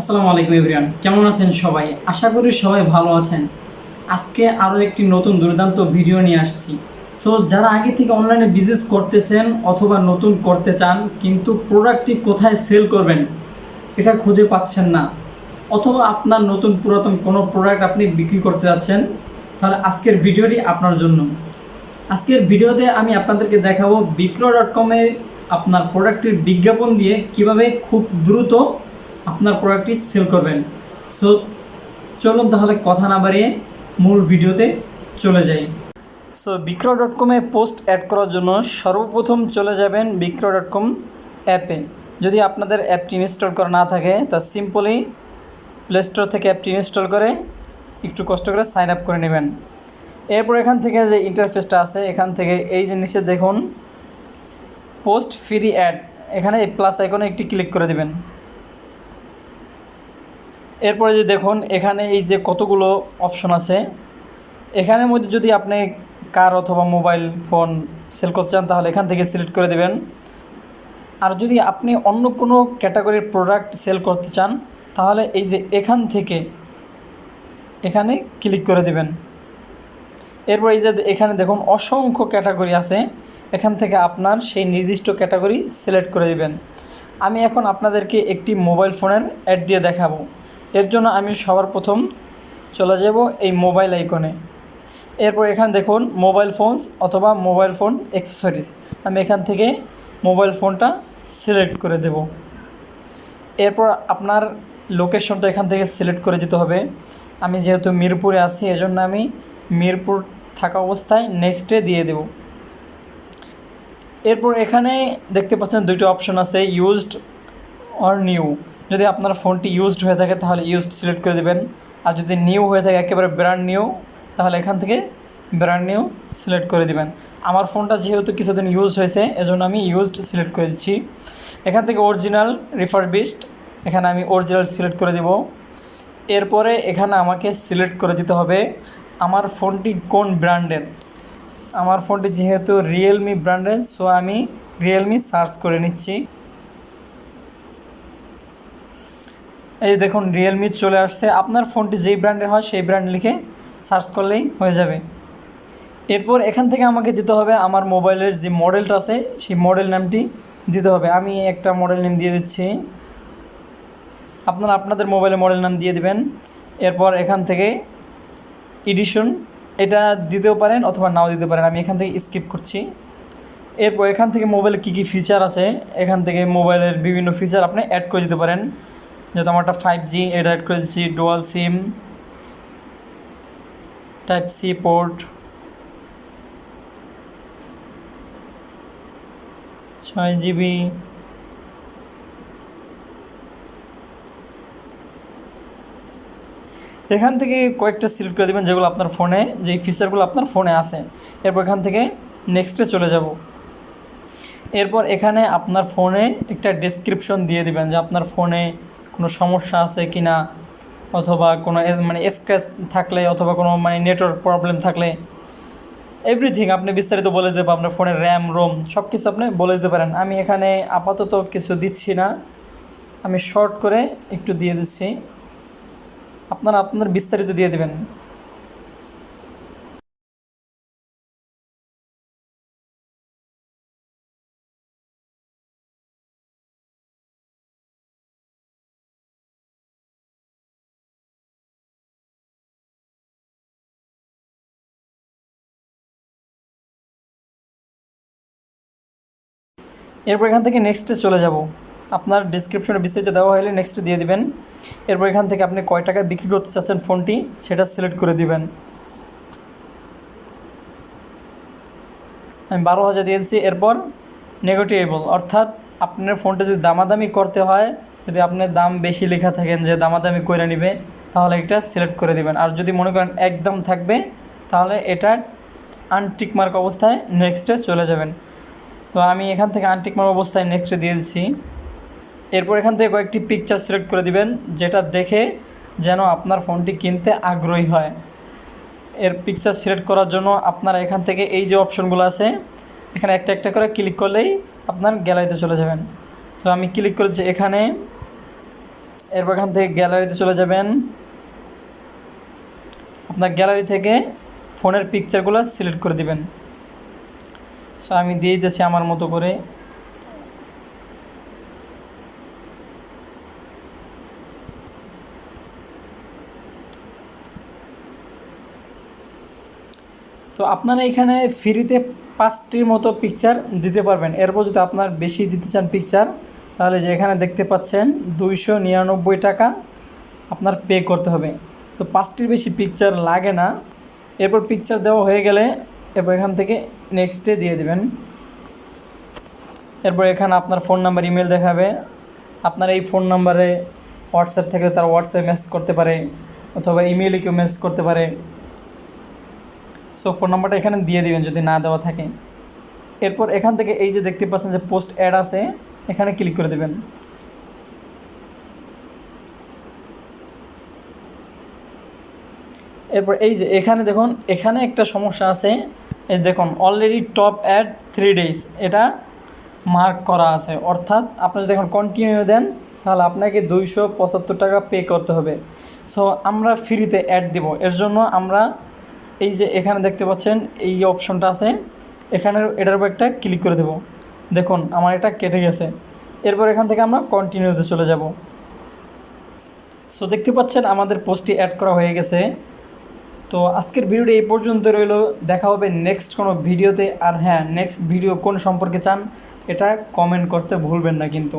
আসসালামু আলাইকুম এভরিওয়ান। কেমন আছেন সবাই? আশা করি সবাই ভালো আছেন। আজকে আরও একটি নতুন দুর্দান্ত ভিডিও নিয়ে আসছি। সো যারা আগে থেকে অনলাইনে বিজনেস করতেছেন অথবা নতুন করতে চান, কিন্তু প্রোডাক্টটি কোথায় সেল করবেন, এটা খুঁজে পাচ্ছেন না, অথবা আপনার নতুন পুরাতন কোনো প্রোডাক্ট আপনি বিক্রি করতে যাচ্ছেন, তাহলে আজকের ভিডিওটি আপনার জন্য। আজকের ভিডিওতে আমি আপনাদেরকে দেখাবো বিক্রয় ডট কমে আপনার প্রোডাক্টের বিজ্ঞাপন দিয়ে কীভাবে খুব দ্রুত আপনার প্রোডাক্টটি সেল করবেন। সো চলুন তাহলে কথা না বাড়িয়ে মূল ভিডিওতে চলে যাই। সো বিক্রয় ডট কমে পোস্ট অ্যাড করার জন্য সর্বপ্রথম চলে যাবেন বিক্রয় ডট কম অ্যাপে যদি আপনাদের অ্যাপটি ইনস্টল করা না থাকে, তা সিম্পলি প্লে স্টোর থেকে অ্যাপটি ইনস্টল করে একটু কষ্ট করে সাইন আপ করে নেবেন। এরপর এখান থেকে যে ইন্টারফেসটা আছে, এখান থেকে এই জিনিসে দেখুন পোস্ট ফ্রি অ্যাড এখানে প্লাস আইকনে একটি ক্লিক করে দেবেন। এরপরে যে দেখুন, এখানে এই যে কতগুলো অপশন আছে, এখানের মধ্যে যদি আপনি কার অথবা মোবাইল ফোন সেল করতে চান, তাহলে এখান থেকে সিলেক্ট করে দেবেন। আর যদি আপনি অন্য কোনো ক্যাটাগরির প্রোডাক্ট সেল করতে চান, তাহলে এই যে এখান থেকে এখানে ক্লিক করে দেবেন। এরপর এই যে এখানে দেখুন, অসংখ্য ক্যাটাগরি আছে, এখান থেকে আপনার সেই নির্দিষ্ট ক্যাটাগরি সিলেক্ট করে দেবেন। আমি এখন আপনাদেরকে একটি মোবাইল ফোনের অ্যাড দিয়ে দেখাবো। এর জন্য আমি সবার প্রথম চলে যাব এই মোবাইল আইকনে। এরপর এখানে দেখুন মোবাইল ফোনস অথবা মোবাইল ফোন অ্যাক্সেসরিজ। আমি এখান থেকে মোবাইল ফোনটা সিলেক্ট করে দেব। এরপর আপনার লোকেশনটা এখান থেকে সিলেক্ট করে দিতে হবে। আমি যেহেতু মিরপুরে আছি, এজন্য আমি মিরপুর থাকা অবস্থায় নেক্সটে দিয়ে দেব। এরপর এখানে দেখতে পাচ্ছেন দুটো অপশন আছে ইউজড অর নিউ যদি আপনার ফোনটি ইউজড হয়ে থাকে, তাহলে ইউজড সিলেক্ট করে দেবেন। আর যদি নিউ হয়ে থাকে, একেবারে ব্র্যান্ড নিউ তাহলে এখান থেকে ব্র্যান্ড নিউ সিলেক্ট করে দিবেন। আমার ফোনটা যেহেতু কিছুদিন ইউজ হয়েছে, এজন্য আমি ইউজড সিলেক্ট করে দিচ্ছি। এখান থেকে অরিজিনাল রিফার রিফারবিস্ট এখানে আমি অরিজিনাল সিলেক্ট করে দেব। এরপরে এখানে আমাকে সিলেক্ট করে দিতে হবে আমার ফোনটি কোন ব্র্যান্ডের আমার ফোনটি যেহেতু রিয়েলমি ব্র্যান্ডের সো আমি রিয়েলমি সার্চ করে নিচ্ছি। এই দেখুন রিয়েলমি চলে আসছে। আপনার ফোনটি যেই ব্র্যান্ডের হয়, সেই ব্র্যান্ড লিখে সার্চ করলেই হয়ে যাবে। এরপর এখান থেকে আমাকে দিতে হবে আমার মোবাইলের যে মডেলটা আছে, সেই মডেল নামটি দিতে হবে। আমি একটা মডেল নেম দিয়ে দিচ্ছি। আপনারা আপনাদের মোবাইলে মডেল নাম দিয়ে দিবেন। এরপর এখান থেকে এডিশন এটা দিতেও পারেন অথবা নাও দিতে পারেন, আমি এখান থেকে স্কিপ করছি। এরপর এখান থেকে মোবাইলে কী কী ফিচার আছে, এখান থেকে মোবাইলের বিভিন্ন ফিচার আপনি অ্যাড করে দিতে পারেন। যেহেতু আমারটা ফাইভ জি এটা অ্যাড করে দিচ্ছি dual sim type C port ছয় জিবি এখান থেকে কয়েকটা সিলেক্ট করে দেবেন যেগুলো আপনার ফোনে যেই ফিচারগুলো আপনার ফোনে আছে। এরপর এখান থেকে নেক্সটে চলে যাব। এরপর এখানে আপনার ফোনে একটা ডেসক্রিপশন দিয়ে দিবেন যে আপনার ফোনে কোনো সমস্যা আছে কি না অথবা কোনো মানে স্ক্র্যাচ থাকলে অথবা কোনো মানে নেটওয়ার্ক প্রবলেম থাকলে এভরিথিং আপনি বিস্তারিত বলে দেবো আপনার ফোনের র্যাম রোম সব কিছু আপনি বলে দিতে পারেন। আমি এখানে আপাতত কিছু দিচ্ছি না। আমি শর্ট করে একটু দিয়ে দিচ্ছি। আপনারা আপনার বিস্তারিত দিয়ে দেবেন। এরপর এখান থেকে নেক্সটে চলে যাব। আপনার ডিসক্রিপশনে বিস্তারিত দেওয়া হলে নেক্সটে দিয়ে দিবেন। এরপর এখান থেকে আপনি কয় টাকায় বিক্রি করতে চাচ্ছেন ফোনটি, সেটা সিলেক্ট করে দিবেন। আমি বারো হাজার দিয়েছি, এরপর নেগোটিয়েবল অর্থাৎ আপনার ফোনটা যদি দামাদামি করতে হয়, যদি আপনার দাম বেশি লেখা থাকেন যে দামাদামি করে নেবে, তাহলে এটা সিলেক্ট করে দিবেন। আর যদি মনে করেন একদম থাকবে, তাহলে এটা আনটিকমার্ক অবস্থায় নেক্সটে চলে যাবেন। তো আমি এখান থেকে আনটিক মার্ক অবস্থায় নেক্সটে দিয়ে দিচ্ছি। এরপর এখান থেকে কয়েকটি পিকচার সিলেক্ট করে দিবেন, যেটা দেখে যেন আপনার ফোনটি কিনতে আগ্রহী হয়। এর পিকচার সিলেক্ট করার জন্য আপনারা এখান থেকে এই যে অপশনগুলো আছে, এখানে একটা একটা করে ক্লিক করলেই আপনার গ্যালারিতে চলে যাবেন। তো আমি ক্লিক করেছি এখানে, এরপর এখান থেকে গ্যালারিতে চলে যাবেন। আপনার গ্যালারি থেকে ফোনের পিকচারগুলো সিলেক্ট করে দিবেন। সো আমি দিয়ে দিতেছি আমার মতো করে। তো আপনারা এখানে ফ্রিতে পাঁচটির মতো পিকচার দিতে পারবেন। এরপর যদি আপনার বেশি দিতে চান পিকচার তাহলে যে এখানে দেখতে পাচ্ছেন দুইশো নিরানব্বই টাকা আপনার পে করতে হবে। তো পাঁচটির বেশি পিকচার লাগে না। এরপর পিকচার দেওয়া হয়ে গেলে এরপর এখান থেকে নেক্সটে দিয়ে দেবেন। এরপর এখানে আপনার ফোন নাম্বার ইমেল দেখাবে। আপনার এই ফোন নাম্বারে হোয়াটসঅ্যাপ থেকে তার হোয়াটসঅ্যাপে মেসেজ করতে পারে, অথবা ইমেইলে কেউ মেসেজ করতে পারে। সো ফোন নাম্বারটা এখানে দিয়ে দিবেন যদি না দেওয়া থাকে। এরপর এখান থেকে এই যে দেখতে পাচ্ছেন যে পোস্ট অ্যাড আছে, এখানে ক্লিক করে দেবেন। এরপর এই যে এখানে দেখুন, এখানে একটা সমস্যা আছে। এই দেখুন already top ad three days এটা মার্ক করা আছে। অর্থাৎ আপনি যদি এখন কন্টিনিউ দেন, তাহলে আপনাকে দুইশো পঁচাত্তর টাকা পে করতে হবে। সো আমরা ফ্রিতে অ্যাড দিব। এর জন্য আমরা এই যে এখানে দেখতে পাচ্ছেন, এই অপশনটা আছে। এখানে এটার উপর একটা ক্লিক করে দেব। দেখুন, আমার এটা কেটে গেছে। এরপর এখান থেকে আমরা কন্টিনিউতে চলে যাব। সো দেখতে পাচ্ছেন, আমাদের পোস্টটি অ্যাড করা হয়ে গেছে। তো আজকের ভিডিওটি এই পর্যন্ত রইল। দেখা হবে নেক্সট কোনো ভিডিওতে। আর হ্যাঁ নেক্সট ভিডিও কোন সম্পর্কে চান, এটা কমেন্ট করতে ভুলবেন না কিন্তু।